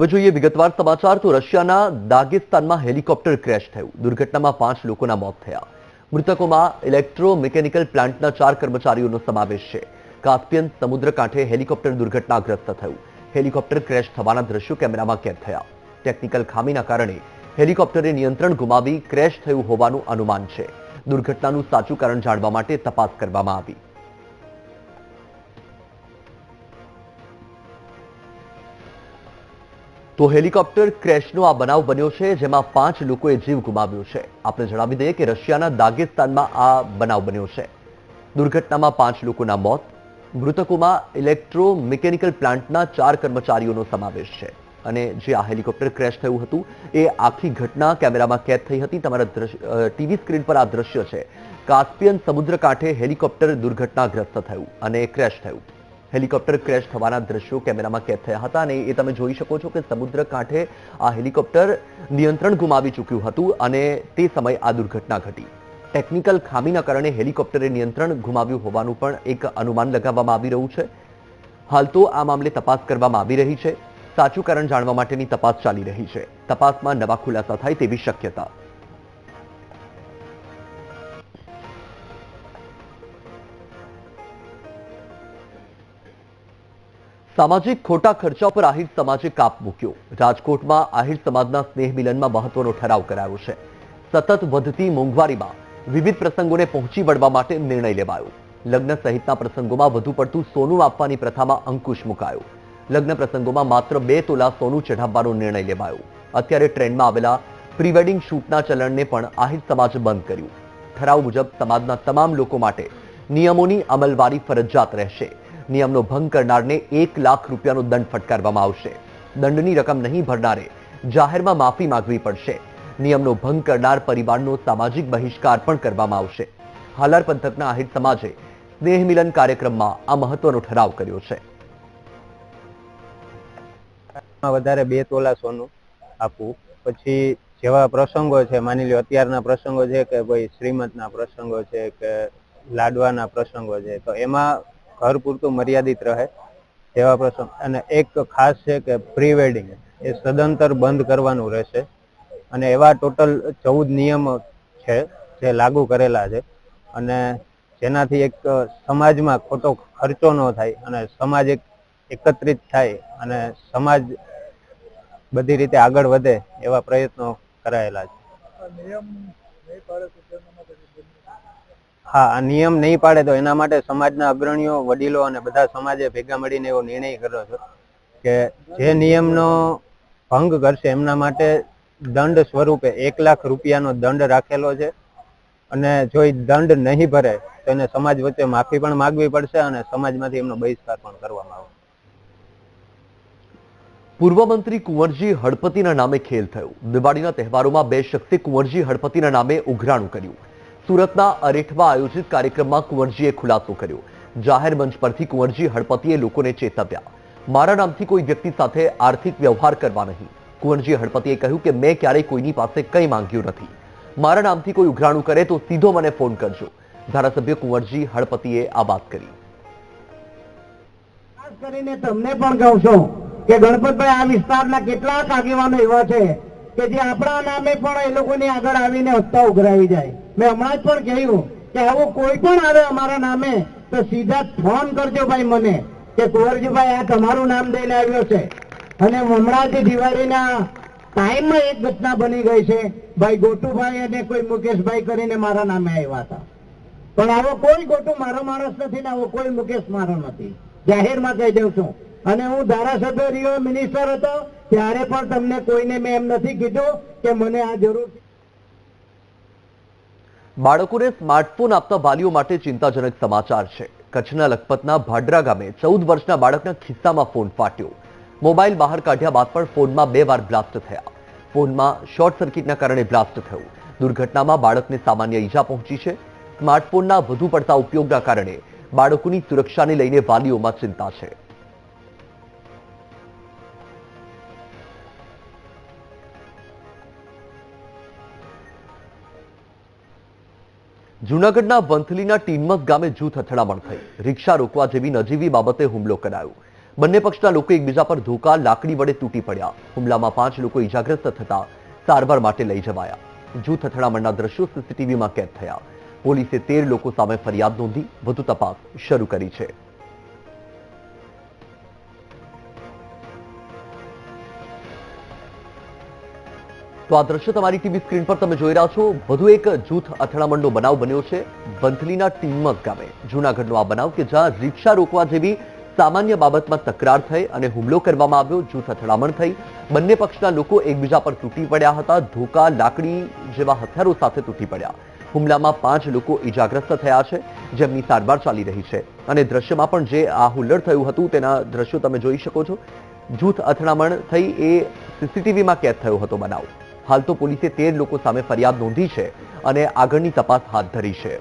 હવે જોઈએ વિગતવાર સમાચાર તો રશિયાના દાગિસ્તાનમાં હેલિકોપ્ટર ક્રેશ થયું. દુર્ઘટનામાં પાંચ લોકોના મોત થયા. મૃતકોમાં ઇલેક્ટ્રો મિકેનિકલ પ્લાન્ટના ચાર કર્મચારીઓનો સમાવેશ છે. કાસ્પિયન સમુદ્ર કાંઠે હેલિકોપ્ટર દુર્ઘટનાગ્રસ્ત થયું. હેલિકોપ્ટર ક્રેશ થવાના દ્રશ્યો કેમેરામાં કેદ થયા. ટેકનિકલ ખામીના કારણે હેલિકોપ્ટરે નિયંત્રણ ગુમાવી ક્રેશ થયું હોવાનું અનુમાન છે. દુર્ઘટનાનું સાચું કારણ જાણવા માટે તપાસ કરવામાં આવી. તો હેલિકોપ્ટર ક્રેશનો આ બનાવ બન્યો છે, જેમાં પાંચ લોકોએ જીવ ગુમાવ્યો છે. આપણે જણાવી દઈએ કે રશિયાના દાગેસ્તાનમાં આ બનાવ બન્યો છે. દુર્ઘટનામાં પાંચ લોકોના મોત, મૃતકોમાં ઇલેક્ટ્રો મિકેનિકલ પ્લાન્ટના ચાર કર્મચારીઓનો સમાવેશ છે. અને જે આ હેલિકોપ્ટર ક્રેશ થયું હતું, એ આખી ઘટના કેમેરામાં કેદ થઈ હતી. તમારા ટીવી સ્ક્રીન પર આ દ્રશ્ય છે. કાસ્પિયન સમુદ્ર કાંઠે હેલિકોપ્ટર દુર્ઘટનાગ્રસ્ત થયું અને ક્રેશ થયું. હેલિકોપ્ટર ક્રેશ થવાના દ્રશ્યો કેમેરામાં કેદ થયા હતા અને એ તમે જોઈ શકો છો કે સમુદ્ર કાંઠે આ હેલિકોપ્ટર નિયંત્રણ ગુમાવી ચૂક્યું હતું અને તે સમયે આ દુર્ઘટના ઘટી. ટેકનિકલ ખામીના કારણે હેલિકોપ્ટરે નિયંત્રણ ગુમાવ્યું હોવાનું પણ એક અનુમાન લગાવવામાં આવી રહ્યું છે. હાલ તો આ મામલે તપાસ કરવામાં આવી રહી છે. સાચું કારણ જાણવા માટેની તપાસ ચાલી રહી છે. તપાસમાં નવા ખુલાસા થાય તેવી શક્યતા. સામાજિક ખોટા ખર્ચા પર આહિર સમાજે કાપ મૂક્યો. રાજકોટમાં આહિર સમાજના સ્નેહ મિલનમાં મહત્વનો ઠરાવ કરાયો છે. સતત વધતી મોંઘવારીમાં વિવિધ પ્રસંગોને પહોંચી વળવા માટે નિર્ણય લેવાયો. લગ્ન સહિતના પ્રસંગોમાં વધુ પડતું સોનું આપવાની પ્રથામાં અંકુશ મુકાયો. લગ્ન પ્રસંગોમાં માત્ર બે તોલા સોનું ચઢાવવાનો નિર્ણય લેવાયો. અત્યારે ટ્રેન્ડમાં આવેલા પ્રી-વેડિંગ શૂટના ચલણને પણ આહિર સમાજે બંધ કર્યું. ઠરાવ મુજબ સમાજના તમામ લોકો માટે નિયમોની અમલવારી ફરજિયાત રહેશે. નિયમનો ભંગ કરનારને એક લાખ રૂપિયાનો દંડ ફટકારવામાં આવશે. દંડની રકમ નહીં ભરનારે જાહેરમાં માફી માંગવી પડશે. નિયમનો ભંગ કરનાર પરિવારનો સામાજિક બહિષ્કાર પણ કરવામાં આવશે. હાલાર પંથકના આહિર સમાજે સ્નેહ મિલન કાર્યક્રમમાં આ મહત્વનો ઠરાવ કર્યો છે. વધારે બે તોલા સોનું આપવું. પછી જેવા પ્રસંગો છે, માની લો અત્યારના પ્રસંગો છે કે ભાઈ શ્રીમંતના પ્રસંગો છે કે લાડવાના પ્રસંગો છે, તો એમાં ઘર પૂરતું મર્યાદિત રહે તેવા પ્રસંગ. અને એક ખાસ છે કે પ્રી વેડિંગ એ સદંતર બંધ કરવાનું રહેશે. અને એવા ટોટલ ચૌદ નિયમ છે જે લાગુ કરેલા છે. અને જેનાથી એક સમાજમાં ખોટો ખર્ચો ન થાય અને સમાજ એક એકત્રિત થાય અને સમાજ બધી રીતે આગળ વધે એવા પ્રયત્નો કરાયેલા છે. હા નિયમ નહીં પાડે તો એના માટે સમાજના અગ્રણીઓ, વડીલો અને બધા સમાજે ભેગા મળીને એવો નિર્ણય કર્યો છે કે જે નિયમનો ભંગ કરશે એમના માટે દંડ સ્વરૂપે એક લાખ રૂપિયાનો દંડ રાખેલો છે અને જો એ દંડ નહીં ભરે તો એને સમાજ વચ્ચે માફી પણ માગવી પડશે અને સમાજમાંથી એમનો બહિષ્કાર પણ કરવામાં આવશે. પૂર્વ મંત્રી કુંવરજી હળપતિના નામે ખેલ થયો. દિવાળીના તહેવારોમાં બે શક્તિ કુંવરજી હળપતિના નામે ઉઘરાણું કર્યું. સુરતના અરેઠમાં આયોજિત કાર્યક્રમમાં કુંવરજીએ ખુલાસો કર્યો. જાહેર મંચ પરથી કુંવરજી હડપતિએ લોકોને ચેતવ્યા. મારા નામથી કોઈ વ્યક્તિ સાથે આર્થિક વ્યવહાર કરવા નહીં. કુંવરજી હડપતિએ કહ્યું કે મેં ક્યારેય કોઈની પાસે કંઈ માંગ્યું નથી. મારા નામથી કોઈ ઉઘરાણું કરે તો સીધો મને ફોન કરજો. ધારાસભ્ય કુંવરજી હડપતિએ આ વાત કરી. ખાસ કરીને તમને પણ કહું છું કે ગણપતભાઈ આ વિસ્તારના કેટલાક આગેવાનો એવા છે કે જે આપણા નામે પણ એ લોકોની આગળ આવીને હપ્તા ઉઘરાવી જાય. મેં હમણાં જ પણ કહ્યું કે આવો કોઈ પણ આવે અમારા નામે, તો સીધા ફોન કરજો ભાઈ મને કે કુંવરજીભાઈ આ તમારું નામ દઈને આવ્યો છે. અને હમણાંથી દિવાળીના ટાઈમમાં એક ઘટના બની ગઈ છે. ભાઈ ગોટુભાઈ અને કોઈ મુકેશભાઈ કરીને મારા નામે આવ્યા હતા. પણ આવો કોઈ ગોટુ મારો માણસ નથી ને આવો કોઈ મુકેશ મારો નથી. જાહેરમાં કહી દઉં છું. અને હું ધારાસભ્ય રહ્યો મિનિસ્ટર હતો, ત્યારે પણ તમને કોઈને મેં એમ નથી કીધું કે મને આ જરૂર. બાળકોને સ્માર્ટફોન આપતા વાલીઓ માટે ચિંતાજનક સમાચાર છે. કચ્છના લખપતના ભાડરા ગામે ચૌદ વર્ષના બાળકના ખિસ્સામાં ફોન ફાટ્યો. મોબાઈલ બહાર કાઢ્યા બાદ પણ ફોનમાં બે વાર બ્લાસ્ટ થયા. ફોનમાં શોર્ટ સર્કિટના કારણે બ્લાસ્ટ થયું. દુર્ઘટનામાં બાળકને સામાન્ય ઈજા પહોંચી છે. સ્માર્ટફોનના વધુ પડતા ઉપયોગના કારણે બાળકોની સુરક્ષાને લઈને વાલીઓમાં ચિંતા છે. જૂનાગઢના વંથલીના ટીનમસ ગામે જૂથ અથડામણ થઈ. રિક્ષા રોકવા જેવી નજીવી બાબતે હુમલો કરાયો. બંને પક્ષના લોકો એકબીજા પર ધોકા, લાકડી વડે તૂટી પડ્યા. હુમલામાં પાંચ લોકો ઈજાગ્રસ્ત થતા સારવાર માટે લઈ જવાયા. જૂથ અથડામણના દ્રશ્યો સીસીટીવીમાં કેદ થયા. પોલીસે તેર લોકો સામે ફરિયાદ નોંધી વધુ તપાસ શરૂ કરી છે. તો આ દ્રશ્ય તમારી ટીવી સ્ક્રીન પર તમે જોઈ રહ્યા છો. વધુ એક જૂથ અથડામણનો બનાવ બન્યો છે બંથલીના ટીમક ગામે. જૂનાગઢનો આ બનાવ કે જ્યાં રિક્ષા રોકવા જેવી સામાન્ય બાબતમાં તકરાર થઈ અને હુમલો કરવામાં આવ્યો, જૂથ અથડામણ થઈ. બંને પક્ષના લોકો એકબીજા પર તૂટી પડ્યા હતા, ધોકા, લાકડી જેવા હથિયારો સાથે તૂટી પડ્યા. હુમલામાં પાંચ લોકો ઈજાગ્રસ્ત થયા છે, જેમની સારવાર ચાલી રહી છે. અને દ્રશ્યમાં પણ જે આ હુલ્લડ થયું હતું, તેના દ્રશ્યો તમે જોઈ શકો છો. જૂથ અથડામણ થઈ એ સીસીટીવીમાં કેદ થયો હતો બનાવ. હાલ તો પોલીસે તેર લોકો સામે ફરિયાદ નોંધી છે અને આગળની તપાસ હાથ ધરી છે.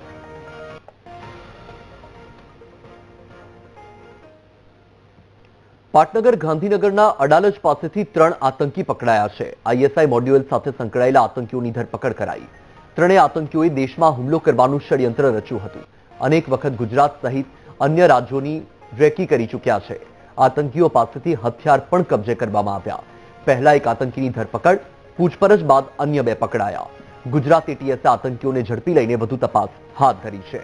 પાટનગર ગાંધીનગરના અડાલજ પાસેથી ત્રણ આતંકી પકડાયા છે. આઈએસઆઈ મોડ્યુલ સાથે સંકળાયેલા આતંકીઓની ધરપકડ કરાઈ. ત્રણેય આતંકીઓએ દેશમાં હુમલો કરવાનું ષડયંત્ર રચ્યું હતું. અનેક વખત ગુજરાત સહિત અન્ય રાજ્યોની રેકી કરી ચૂક્યા છે. આતંકીઓ પાસેથી હથિયાર પણ કબજે કરવામાં આવ્યા. પહેલા એક આતંકીની ધરપકડ પૂછપરછ બાદ અન્ય બે પકડાયા. ગુજરાત એટીએસે આતંકીઓને ઝડપી લઈને વધુ તપાસ હાથ ધરી છે.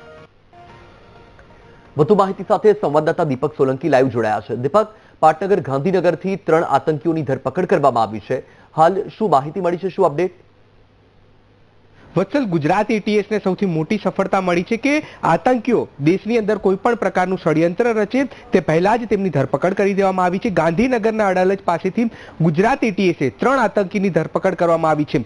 વધુ માહિતી સાથે સંવાદદાતા દીપક સોલંકી લાઈવ જોડાયા છે. દીપક, પાટનગર ગાંધીનગરથી ત્રણ આતંકીઓની ધરપકડ કરવામાં આવી છે. હાલ શું માહિતી મળી છે? શું અપડેટ વત્સલ ગુજરાત એટીએસ ને સૌથી મોટી સફળતા મળી છે કે આતંકીઓ દેશની અંદર કોઈ પણ પ્રકારનું ષડયંત્ર રચે, તે પહેલા જ તેમની ધરપકડ કરી દેવામાં આવી છે. ગાંધીનગરના અડાલજ પાસેથી ગુજરાત એટીએસે ત્રણ આતંકીની ધરપકડ કરવામાં આવી છે.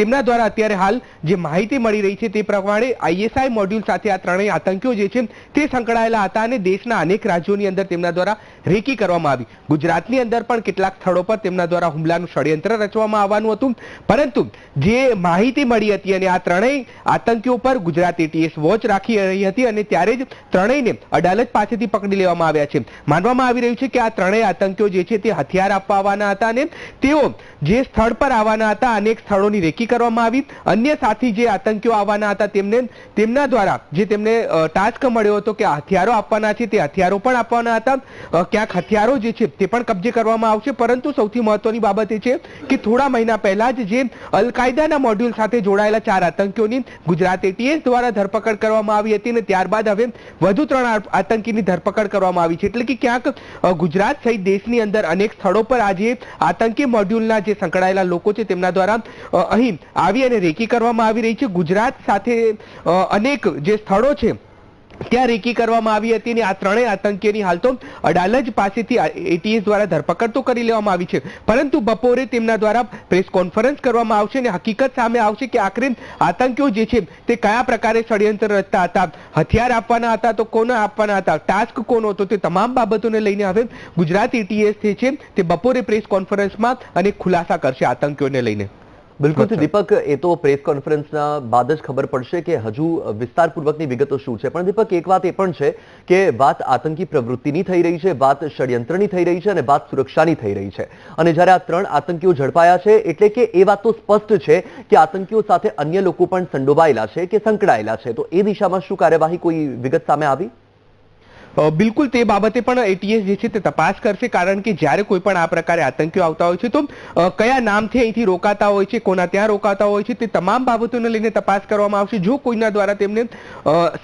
તેમના દ્વારા અત્યારે હાલ જે માહિતી મળી રહી છે તે પ્રમાણે આઈએસઆઈ મોડ્યુલ સાથે આ ત્રણેય આતંકીઓ જે છે, તે સંકળાયેલા હતા અને દેશના અનેક રાજ્યોની અંદર તેમના દ્વારા રેકી કરવામાં આવી. ગુજરાતની અંદર પણ કેટલાક સ્થળો પર તેમના દ્વારા હુમલાનું ષડયંત્ર રચવામાં આવવાનું હતું. પરંતુ જે માહિતી મળી હતી અને આ ત્રણેય આતંકીઓ પર ગુજરાત એટીએસ વોચ રાખી રહી હતી અને ત્યારે જ ત્રણેયને અડાલત પાસેથી પકડી લેવામાં આવ્યા છે. માનવામાં આવી રહ્યું છે કે આ ત્રણેય આતંકીઓ જે છે તે હથિયાર આપવા આવવાના હતા અને તેઓ જે સ્થળ પર આવવાના હતા અનેક સ્થળોની રેકી કરવામાં આવી. અન્ય સાથી જે આતંકીઓ આવવાના હતા તેમને તેમના દ્વારા જે તેમને ટાસ્ક મળ્યો હતો કે હથિયારો આપવાના છે તે હથિયારો પણ આપવાના હતા. ક્યાંક હથિયારો જે છે તે પણ કબજે કરવામાં આવશે. પરંતુ સૌથી મહત્વની બાબત એ છે કે થોડા મહિના પહેલા જ જે અલ કાયદાના મોડ્યુલ સાથે જોડાયેલા ચાર આતંકીઓની ગુજરાત એટીએસ દ્વારા ધરપકડ કરવામાં આવી હતી અને ત્યારબાદ હવે વધુ ત્રણ આતંકીની ધરપકડ કરવામાં આવી છે. એટલે કે ક્યાંક ગુજરાત સહિત દેશની અંદર અનેક સ્થળો પર આજે આતંકી મોડ્યુલના જે સંકળાયેલા લોકો છે તેમના દ્વારા અહીં આવી અને રેકી કરવામાં આવી રહી છે. ગુજરાત સાથે અનેક જે સ્થળો છે ત્યાં રેકી કરવામાં આવી હતી અને આ ત્રણેય આતંકીઓની હાલ તો અડાલજ પાસેથી એટીએસ દ્વારા ધરપકડ તો કરી લેવામાં આવી છે. પરંતુ બપોરે તેમના દ્વારા પ્રેસ કોન્ફરન્સ કરવામાં આવશે અને હકીકત સામે આવશે કે આખરે આતંકીઓ જે છે તે કયા પ્રકારે ષડયંત્ર રચતા હતા, હથિયાર આપવાના હતા તો કોને આપવાના હતા, ટાસ્ક કોનો હતો તે તમામ બાબતોને લઈને હવે ગુજરાત એટીએસ છે તે બપોરે પ્રેસ કોન્ફરન્સમાં અને ખુલાસા કરશે આતંકીઓને લઈને. બિલકુલ દીપક એ તો પ્રેસ કોન્ફરન્સના બાદ જ ખબર પડશે કે હજુ વિસ્તારપૂર્વકની વિગતો શું છે. પણ દીપક એક વાત એ પણ છે કે વાત આતંકી પ્રવૃત્તિની થઈ રહી છે વાત ષડયંત્રની થઈ રહી છે અને વાત સુરક્ષાની થઈ રહી છે. અને જ્યારે આ ત્રણ આતંકીઓ ઝડપાયા છે એટલે કે એ વાત તો સ્પષ્ટ છે કે આતંકીઓ સાથે અન્ય લોકો પણ સંડોવાયેલા છે કે સંકળાયેલા છે. તો એ દિશામાં શું કાર્યવાહી કોઈ વિગત સામે આવી? બિલકુલ તે બાબતે પણ એટીએસ જે છે તે તપાસ કરશે, કારણ કે જ્યારે કોઈ પણ આ પ્રકારે આતંકીઓ આવતા હોય છે, તો કયા નામથી અહીંથી રોકાતા હોય છે, કોના ત્યાં રોકાતા હોય છે, તે તમામ બાબતોને લઈને તપાસ કરવામાં આવશે. જો કોઈના દ્વારા તેમને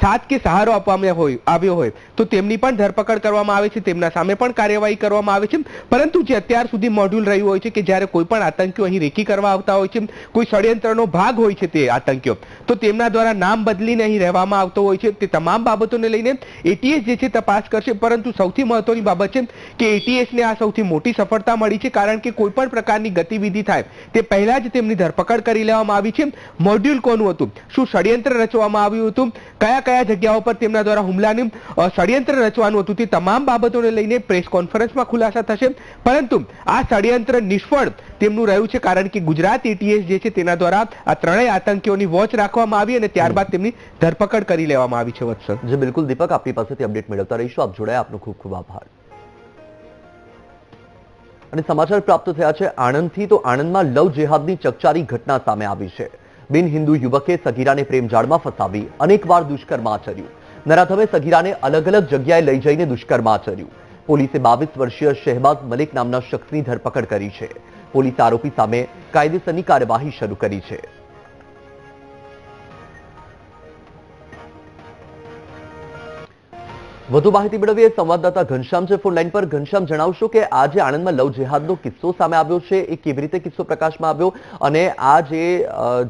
સાથ કે સહારો આપવામાં હોય, આવ્યો હોય, તો તેમની પણ ધરપકડ કરવામાં આવે છે, તેમના સામે પણ કાર્યવાહી કરવામાં આવે છે. પરંતુ જે અત્યાર સુધી મોડ્યુલ રહ્યું હોય છે કે જ્યારે કોઈ પણ આતંકીઓ અહીં રેકી કરવા આવતા હોય છે, કોઈ ષડયંત્રનો ભાગ હોય છે તે આતંકીઓ, તો તેમના દ્વારા નામ બદલીને અહીં રહેવામાં આવતો હોય છે. તે તમામ બાબતોને લઈને એટીએસ જે છે તપાસ કરશે, પરંતુ સૌથી મહત્વની બાબત છે કે એટીએસ ને આ સૌથી મોટી સફળતા મળી છે, કારણ કે કોઈ પણ પ્રકારની ગતિવિધિ થાય, તે પહેલા જ તેમની ધરપકડ કરી લેવામાં આવી છે. મોડ્યુલ કોનું હતું? શું ષડયંત્ર રચવામાં આવ્યું હતું? કયા કયા જગ્યાઓ પર તેમના દ્વારા હુમલાનું ષડયંત્ર રચવાનું હતું? તે તમામ બાબતોને લઈને પ્રેસ કોન્ફરન્સમાં ખુલાસા થશે. પરંતુ આ ષડયંત્ર નિષ્ફળ તેમનું રહ્યું છે, કારણ કે ગુજરાત એટીએસ જે છે, તેના દ્વારા આ ત્રણેય આતંકીઓની વોચ રાખવામાં આવી અને ત્યારબાદ તેમની ધરપકડ કરી લેવામાં આવી છે, વત્સલ. જે, બિલકુલ. દીપક, આપની પાસેથી અપડેટ મેળવતા રહીશું આપ જોડાયા, આપનો ખૂબ ખૂબ આભાર. અને સમાચાર પ્રાપ્ત થયા છે આણંદથી. તો આણંદમાં લવ જેહાદની ચકચારી ઘટના સામે આવી છે. બિન હિન્દુ યુવકે સગીરાને પ્રેમજાળમાં ફસાવી અનેકવાર દુષ્કર્મ આચર્યું. નરાધમે સગીરાને અલગ અલગ જગ્યાએ લઈ જઈને દુષ્કર્મ આચર્યું. પોલીસે બાવીસ વર્ષીય શહેબાઝ મલિક નામના શખ્સની ધરપકડ કરી છે. પોલીસે આરોપી સામે કાયદેસરની કાર્યવાહી શરૂ કરી છે. વધુ માહિતી મેળવીએ. સંવાદદાતા ઘનશ્યામ છે ફોન લાઈન પર. ઘનશ્યામ, જણાવશો કે આજે આણંદમાં લવ જેહાદનો કિસ્સો સામે આવ્યો છે. એ કેવી રીતે કિસ્સો પ્રકાશમાં આવ્યો અને આ જે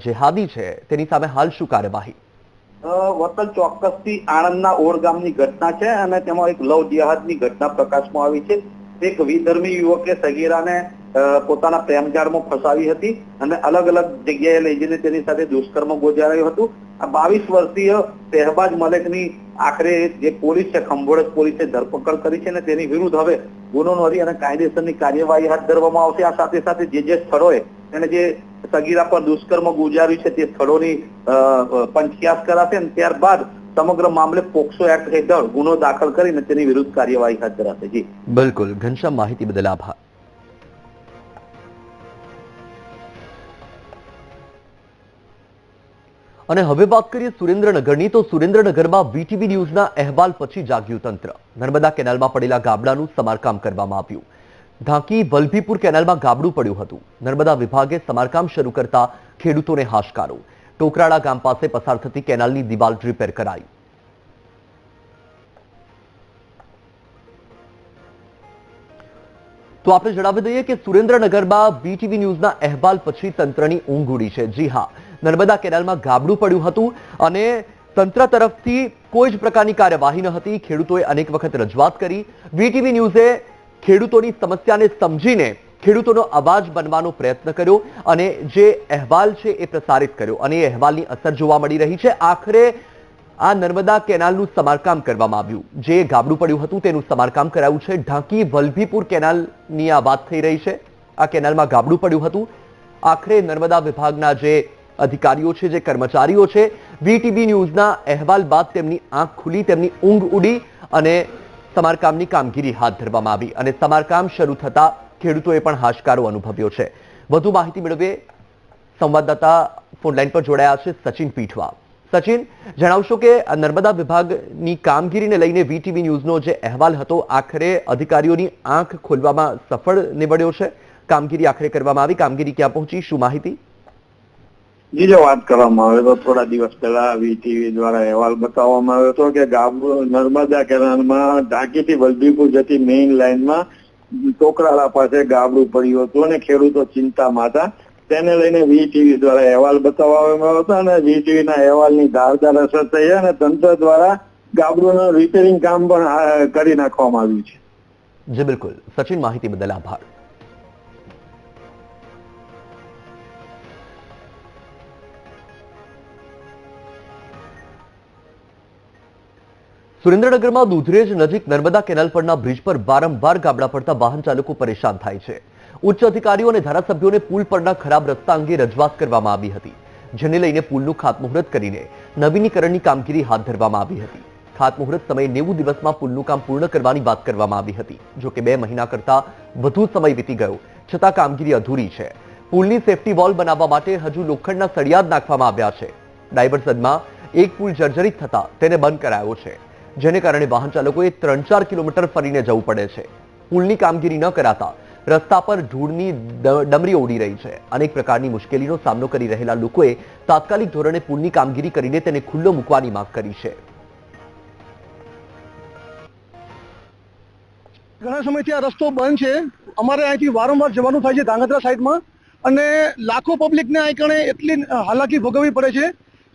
જેહાદી છે, તેની સામે હાલ શું કાર્યવાહી? વતન ચોક્કસથી આણંદના ઓર ગામની ઘટના છે અને તેમાં એક લવ જેહાદની ઘટના પ્રકાશમાં આવી છે. એક વિધર્મી યુવકે સગીરાને પોતાના પ્રેમજાળમાં ફસાવી હતી અને અલગ અલગ જગ્યાએ લઈ જઈને તેની સાથે દુષ્કર્મ ગોજારાયું હતું. આ બાવીસ વર્ષીય શહેબાજ મલેકની આખરે જે પોલીસ છે ખંભોળજ પોલીસે ધરપકડ કરી છે અને તેની વિરુદ્ધ હવે ગુનો નોંધી અને કાયદેસરની કાર્યવાહી હાથ ધરવામાં આવશે. આ સાથે સાથે જે જે સ્થળોએ એને જે સગીરા પર દુષ્કર્મ ગુજાર્યું છે તે સ્થળોની અ, કરાશે અને ત્યારબાદ સમગ્ર મામલે પોક્સો એક્ટ હેઠળ ગુનો દાખલ કરીને તેની વિરુદ્ધ કાર્યવાહી હાથ ધરાશે. જી. બિલકુલ. ઘનશ્યામ માહિતી બદલ આભાર. અને હવે વાત કરીએ સુરેન્દ્રનગરની, તો સુરેન્દ્રનગરમાં વીટીવી ન્યૂઝના અહેવાલ પછી જાગ્યું તંત્ર. નર્મદા કેનાલમાં પડેલા ગાબડાનું સમારકામ કરવામાં આવ્યું. ઢાંકી વલભીપુર કેનાલમાં ગાબડું પડ્યું હતું. નર્મદા વિભાગે સમારકામ શરૂ કરતા ખેડૂતોને હાશકારો ટોકરાળા ગામ પાસે પસાર થતી કેનાલની દિવાલ રિપેર કરાઈ. તો આપણે જણાવી દઈએ કે સુરેન્દ્રનગરમાં બીટીવી ન્યૂઝના અહેવાલ પછી તંત્રની ઊંઘ ઉડી છે. જી હા નર્મદા કેનાલમાં ગાબડું પડ્યું હતું અને તંત્ર તરફથી કોઈ જ પ્રકારની કાર્યવાહી ન હતી. ખેડૂતોએ અનેક વખત રજૂઆત કરી. વીટીવી ન્યૂઝે ખેડૂતોની સમસ્યાને સમજીને ખેડૂતોનો અવાજ બનવાનો પ્રયત્ન કર્યો અને જે અહેવાલ છે એ પ્રસારિત કર્યો અને એ અહેવાલની અસર જોવા મળી રહી છે. આખરે આ નર્મદા કેનાલનું સમારકામ કરવામાં આવ્યું. જે ગાબડું પડ્યું હતું તેનું સમારકામ કરાયું છે. ઢાંકી વલભીપુર કેનાલની આ વાત થઈ રહી છે. આ કેનાલમાં ગાબડું પડ્યું હતું. આખરે નર્મદા વિભાગના જે અધિકારીઓ છે, જે કર્મચારીઓ છે. વીટીવી ન્યૂઝના અહેવાલ બાદ તેમની આંખ ખુલી, તેમની ઊંઘ ઉડી અને સમારકામની કામગીરી હાથ ધરવામાં આવી અને સમારકામ શરૂ થતા ખેડૂતોએ પણ હાશકારો અનુભવ્યો છે. વધુ માહિતી મેળવીએ. સંવાદદાતા ફોનલાઈન પર જોડાયા છે સચિન પીઠવા. સચિન, જણાવશો કે નર્મદા વિભાગની કામગીરીને લઈને વીટીવી ન્યૂઝનો જે અહેવાલ હતો, આખરે અધિકારીઓની આંખ ખોલવામાં સફળ નીવડ્યો છે. કામગીરી આખરે કરવામાં આવી. કામગીરી ક્યાં પહોંચી, શું માહિતી? જી જો વાત કરવામાં આવે તો થોડા દિવસ પહેલા વીટીવી દ્વારા અહેવાલ બતાવવામાં આવ્યો હતો કે નર્મદા કેનાલમાં ઢાંકીથી વલભીપુર જતી મેઇન લાઇનમાં ટોકરાળા પાસે ગાબડું પડ્યું હતું અને ખેડૂતો ચિંતામાં હતા. તેને લઈને વીટીવી દ્વારા અહેવાલ બતાવવામાં આવ્યો હતો અને વીટીવીના અહેવાલની ધારદાર અસર થઈ અને તંત્ર દ્વારા ગાબડુંનું રિપેરિંગ કામ પણ કરી નાખવામાં આવ્યું છે. જી, બિલકુલ. સચિન માહિતી બદલ આભાર. સુરેન્દ્રનગરમાં દુધરેજ નજીક નર્મદા કેનાલ પરના બ્રિજ પર વારંવાર ગાબડા પડતા વાહન ચાલકો પરેશાન થાય છે. ઉચ્ચ અધિકારીઓ અને ધારાસભ્યોને પુલ પરના ખરાબ રસ્તા અંગે રજૂઆત કરવામાં આવી હતી, જેને લઈને પુલનું ખાતમુહૂર્ત કરીને નવીનીકરણની કામગીરી હાથ ધરવામાં આવી હતી. ખાતમુહૂર્ત સમયે નેવું દિવસમાં પુલનું કામ પૂર્ણ કરવાની વાત કરવામાં આવી હતી, જો કે બે મહિના કરતા વધુ સમય વીતી ગયો, છતાં કામગીરી અધૂરી છે. પુલની સેફટી વોલ બનાવવા માટે હજુ લોખંડના સળિયા નાખવામાં આવ્યા છે. ડાયવર્સનમાં એક પુલ જર્જરિત થતા તેને બંધ કરાયો છે. જેને કારણે વાહન ચાલકોએ ત્રણ ચાર કિલોમીટર ફરીને જવું પડે છે. પુલની કામગીરી ન કરાતા રસ્તા પર ધૂળની ડમરી ઉડી રહી છે. અનેક પ્રકારની મુશ્કેલીનો સામનો કરી રહેલા લોકોએ તાત્કાલિક ધોરણે પુલની કામગીરી કરીને તેને ખુલ્લો મૂકવાની માંગ કરી છે. ઘણા સમયથી આ રસ્તો બંધ છે. અમારે અહીંથી વારંવાર જવાનું થાય છે ધાંગધ્રા સાઈડમાં. અને લાખો પબ્લિકને આ કણે એટલી હાલાકી ભોગવવી પડે છે.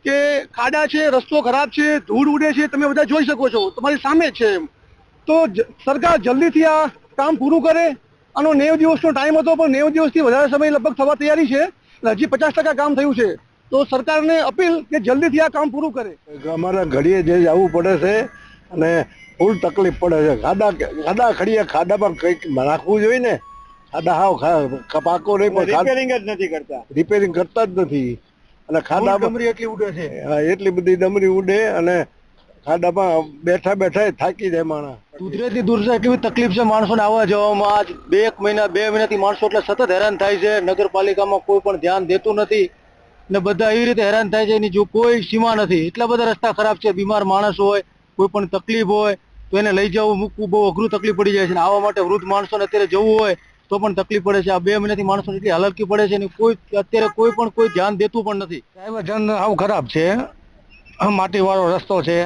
કે ખાડા છે રસ્તો ખરાબ છે ધૂળ ઉડે છે તમે બધા જોઈ શકો છો. તમારી સામે જ છે એમ. તો સરકાર જલ્દીથી આ કામ પૂરું કરે. આનો નેવ દિવસનો ટાઈમ હતો પણ નેવ દિવસથી વધારે સમય લગભગ થવા તૈયારી છે હજી પચાસ ટકા કામ થયું છે. તો સરકારને અપીલ કે જલ્દીથી આ કામ પૂરું કરે. અમારે ઘડીએ જે જવું પડે છે અને ફૂલ તકલીફ પડે છે. ખાડા ખાડા ખડીએ ખાડામાં કંઈક નાખવું જોઈએ ને. ખાડા હાવ પાકો નહીં પણ રિપેરિંગ જ નથી કરતા. રિપેરિંગ કરતા જ નથી. અને ખાડા ડમરી એટલી ઉડે છે. હા, એટલી બધી ડમરી ઉડે અને ખાડામાં બેઠા બેઠા થાકી જાય માણસ. કુદરતી દૂર છે એટલી તકલીફ છે માણસોને આવવા જવામાં. આજ બે એક મહિના બે મહિનાથી માણસો એટલે સતત હેરાન થાય છે. નગરપાલિકામાં કોઈ પણ ધ્યાન દેતું નથી. ને બધા એવી રીતે હેરાન થાય છે. એની જો કોઈ સીમા નથી. એટલા બધા રસ્તા ખરાબ છે. બીમાર માણસ હોય કોઈ પણ તકલીફ હોય તો એને લઈ જવું મૂકવું બહુ અઘરું તકલીફ પડી જાય છે. આવા માટે વૃદ્ધ માણસોને અત્યારે જવું હોય તો પણ તકલીફ પડે છે. આ બે મહિનાથી માણસોને એટલી હાલતકી પડે છે અને કોઈ અત્યારે કોઈ પણ કોઈ ધ્યાન દેતું પણ નથી. ડ્રાઈવર જન આવું ખરાબ છે. માટી વાળો રસ્તો છે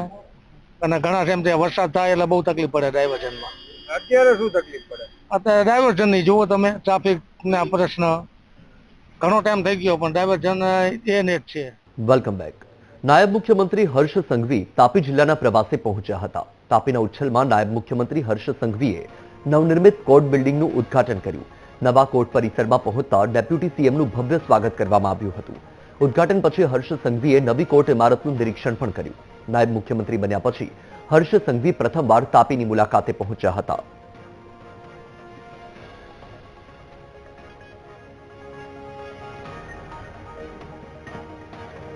અને ઘણા ટાઈમ ત્યાં વરસાદ થાય એટલે બહુ તકલીફ પડે ડ્રાઈવર જનમાં અત્યારે શું તકલીફ પડે? અત્યારે ડ્રાઈવર જનની જુઓ તમે ટ્રાફિક ના પ્રશ્ન. ઘણો ટાઈમ થઈ ગયો પણ ડ્રાઈવર જન એ ને જ છે. વેલકમ બેક નાયબ મુખ્યમંત્રી હર્ષ સંઘવી તાપી જિલ્લાના પ્રવાસે પહોંચ્યા હતા. તાપીના ઉચ્છલમાં નાયબ મુખ્યમંત્રી હર્ષ સંઘવીએ નવનિર્મિત કોર્ટ બિલ્ડિંગનું ઉદ્ઘાટન કર્યું. નવા કોર્ટ પરિસરમાં પહોંચતા ડેપ્યુટી સીએમનું ભવ્ય સ્વાગત કરવામાં આવ્યું હતું. ઉદ્ઘાટન પછી હર્ષ સંઘવીએ નવી કોર્ટ ઇમારતનું નિરીક્ષણ પણ કર્યું. નાયબ મુખ્યમંત્રી બન્યા પછી હર્ષ સંઘવી પ્રથમવાર તાપીની મુલાકાતે પહોંચ્યા હતા.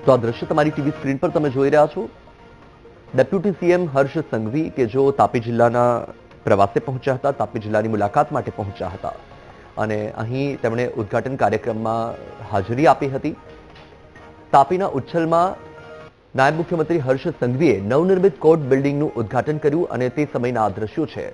તો આ દ્રશ્ય તમારી ટીવી સ્ક્રીન પર તમે જોઈ રહ્યા છો? ડેપ્યુટી સીએમ હર્ષ સંઘવી કે જો તાપી જિલ્લાના પ્રવાસે પહોંચ્યા હતા, તાપી જિલ્લાની મુલાકાત માટે પહોંચ્યા હતા. અને અહીં તેમણે ઉદ્ઘાટન કાર્યક્રમમાં હાજરી આપી હતી. તાપીના ઉચ્છલમાં નાયબ મુખ્યમંત્રી હર્ષ સંઘવીએ નવનિર્મિત કોર્ટ બિલ્ડિંગનું ઉદ્ઘાટન કર્યું અને તે સમયના આ દ્રશ્યો છે.